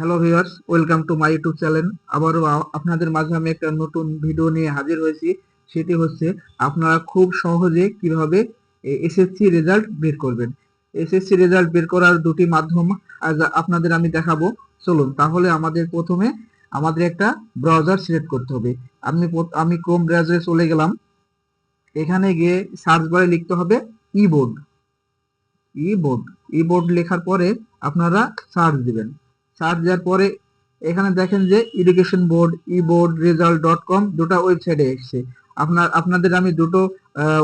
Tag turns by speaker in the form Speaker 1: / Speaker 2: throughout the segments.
Speaker 1: Hello viewers welcome to my YouTube channel আবারও আপনাদের মাঝে আমি একটা নতুন ভিডিও নিয়ে হাজির হয়েছি। সেটি হচ্ছে আপনারা খুব সহজে কীভাবে এসএসসি রেজাল্ট বের করবেন। এসএসসি রেজাল্ট বের করার দুটি মাধ্যম আজ আপনাদের আমি দেখাবো। চলুন, তাহলে আমাদের প্রথমে আমাদের একটা ব্রাউজার সিলেক্ট করতে হবে। আমি আমি ক্রোম ব্রাউজারে চলে গেলাম। এখানে গিয়ে সার্চ বারে লিখতে হবে ইবোর্ড ইবোর্ড ইবোর্ড লেখার পরে আপনারা সার্চ দিবেন। সার্চ দেওয়ার পরে এখানে দেখেন যে education board E board result dot com দুটো ওয়েবসাইটে এসছে। আপনার, আপনাদের আমি দুটো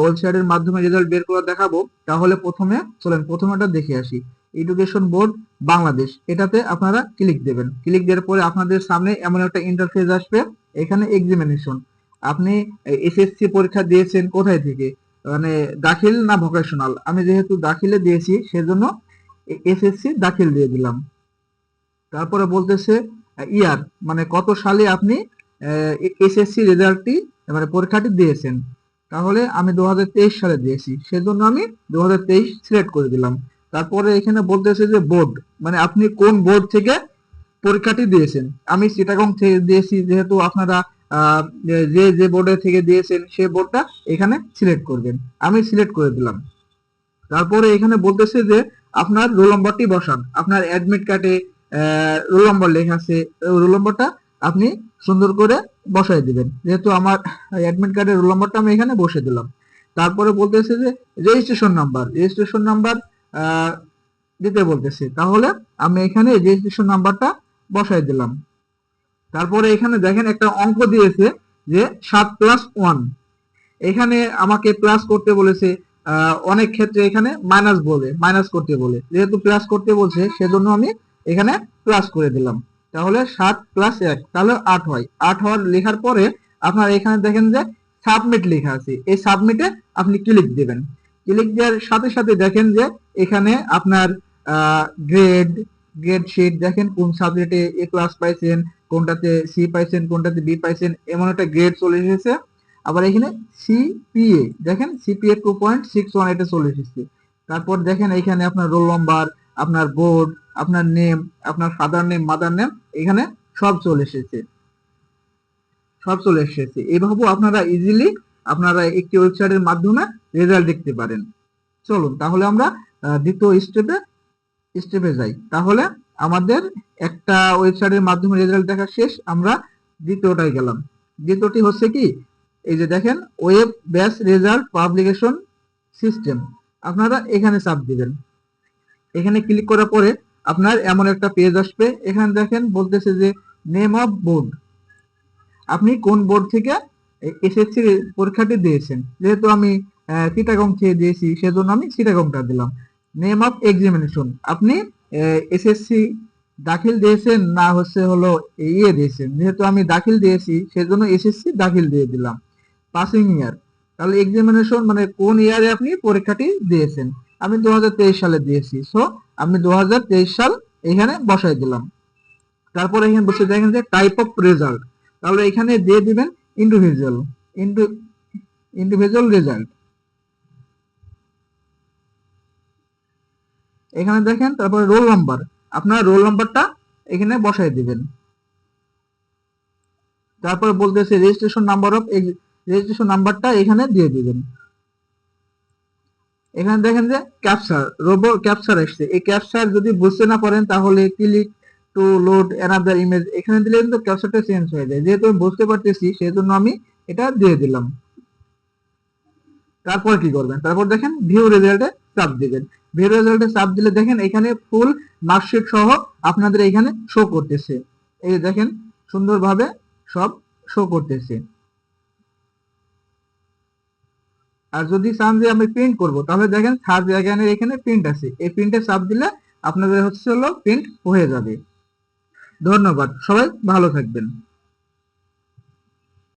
Speaker 1: ওয়েবসাইটের মাধ্যমে রেজাল্ট বের করে দেখাবো। তাহলে প্রথমে, চলেন প্রথমেটা দেখে আসি। Education board Bangladesh. এটাতে আপনারা ক্লিক দেবেন। ক্লিক দেওয়ার পরে আপনাদের সামনে এমন একটা ইন্টারফেস আসবে। এখানে এক্সামিনেশন আপনি এসএসসি পরীক্ষা দিয়েছেন কোথায় থেকে? মানে দাখিল না ভোকেশনাল আমি যেহেতু দাখিলে দিয়েছি, সেজন্য এসএসসি দাখিল দিয়ে দিলাম। তারপরে বলতেছে, ইয়ার মানে কত সালে আপনি এসএসসি রেজাল্টটি মানে পরীক্ষাটি দিয়েছেন? তাহলে আমি দু হাজার তেইশ সালে দিয়েছি। সেজন্য আমি দু হাজার তেইশ সিলেক্ট করে দিলাম। তারপরে এখানে বলতেছে যে, বোর্ড মানে আপনি কোন বোর্ড থেকে পরীক্ষাটি দিয়েছেন? আমি চিটাগং থেকে দিয়েছি, যেহেতু আপনারা যে যে বোর্ডে থেকে দিয়েছেন, সে বোর্ডটা এখানে সিলেক্ট করবেন। আমি সিলেক্ট করে দিলাম। তারপরে এখানে বলতেছে যে, আপনার রোল নম্বরটি বসান। আপনার অ্যাডমিট কার্ডে রোল নম্বর লেখা আছে। রোল নম্বরটা আপনি সুন্দর করে বসাই দিবেন। যেহেতু আমার অ্যাডমিট কার্ডের রোল নম্বরটা আমি এখানে বসে দিলাম। তারপরে বলতেছে যে রেজিস্ট্রেশন নাম্বার রেজিস্ট্রেশন নাম্বার দিতে বলতেছে। তাহলে আমি এখানে রেজিস্ট্রেশন নাম্বারটা বসাই দিলাম। তারপরে এখানে দেখেন একটা অঙ্ক দিয়েছে যে সাত প্লাস ওয়ান এখানে আমাকে প্লাস করতে বলেছে অনেক ক্ষেত্রে এখানে মাইনাস বলে মাইনাস করতে বলে। যেহেতু প্লাস করতে বলছে, সেজন্য আমি এখানে প্লাস করে দিলাম। তাহলে সাত প্লাস এক, তাহলে আট হয়। আট হওয়ার লেখার পরে আপনার এখানে দেখেন যে সাবমিট লেখা আছে। এই সাবমিটে আপনি ক্লিক দেবেন। ক্লিক দেওয়ার সাথে সাথে দেখেন যে এখানে আপনার গ্রেড গ্রেড শিট দেখেন কোন সাবজেক্টে এ ক্লাস পাইছেন, কোনটাতে সি পাইছেন, কোনটাতে বি পাইছেন, এমন একটা গ্রেড চলে এসেছে। আবার এখানে সিপিএ দেখেন GPA two point six one এটা চলে এসেছে। তারপর দেখেন এখানে আপনার রোল নাম্বার আপনার বোর্ড আপনার নেম আপনার ফাদার নেম মাদার নেম এখানে সব চলে এসেছে। সব চলে এসেছে। এভাবেও আপনারা ইজিলি আপনারা একটি ওয়েবসাইটের মাধ্যমে রেজাল্ট দেখতে পারেন। চলুন, তাহলে আমরা দ্বিতীয় স্টেপে স্টেপে যাই। তাহলে আমাদের একটা ওয়েবসাইটের মাধ্যমে রেজাল্ট দেখা শেষ। আমরা দ্বিতীয়টায় গেলাম। দ্বিতীয়টি হচ্ছে কি? এই যে দেখেন ওয়েব ব্যাস রেজাল্ট পাবলিকেশন সিস্টেম আপনারা এখানে চাপ দিবেন। এখানে ক্লিক করার পরে আপনার এমন একটা পেজ আসবে, এখানে দেখেন বলতেছে যে নেম অফ বোর্ড আপনি কোন বোর্ড থেকে এসএসসি পরীক্ষাটি দিয়েছেন? যেহেতু আমি চিটাগং থেকে দিয়েছি, সেজন্য আমি চিটাগংটা দিলাম। নেম অফ এক্সামিনেশন আপনি এসএসসি দাখিল দিয়েছেন না হচ্ছে হলো ইয়ে দিয়েছেন। যেহেতু আমি দাখিল দিয়েছি, সেজন্য এসএসসি দাখিল দিয়ে দিলাম। পাসিং ইয়ার তাহলে এক্সামিনেশন মানে কোন ইয়ারে আপনি পরীক্ষাটি দিয়েছেন? আমি দু হাজার তেইশ সালে দিয়েছি। সো আমি দুহাজার তেইশ সাল এখানে বসাই দিলাম। তারপরে এখানে বসে দেখেন যে টাইপ অফ রেজাল্ট তাহলে এখানে দিয়ে দিবেন ইন্ডিভিজুয়াল ইন্ডিভিজুয়াল রেজাল্ট এখানে দেখেন, তারপরে রোল নাম্বার আপনার রোল নাম্বারটা এখানে বসাই দিবেন। তারপরে বলতেছে রেজিস্ট্রেশন নাম্বার অফ রেজিস্ট্রেশন নাম্বারটা এখানে দিয়ে দিবেন। এখানে দেখেন যে ক্যাপচার রোবো ক্যাপচার আসছে। এই ক্যাপচার যদি বুঝতে না পারেন, তাহলে click to load another image এখানে দিলে কিন্তু ক্যাপচারটা চেঞ্জ হয়ে যায়। যেহেতু আমি বুঝতে পারতেছি, সেজন্য আমি এটা দিয়ে দিলাম। তারপর কি করবেন? তারপর দেখেন ভিউ রেজাল্টে চাপ দিবেন। ভিউ রেজাল্টে চাপ দিলে দেখেন এখানে ফুল মার্কশিট সহ আপনাদের এখানে শো করতেছে। এই দেখেন, সুন্দরভাবে সব শো করতেছে। আর যদি চান যে আমি প্রিন্ট করব, তাহলে দেখেন থার্ড এখানে এখানে প্রিন্ট আছে। এই প্রিন্টে চাপ দিলে আপনাদের হচ্ছে হলো প্রিন্ট হয়ে যাবে। ধন্যবাদ। সবাই ভালো থাকবেন।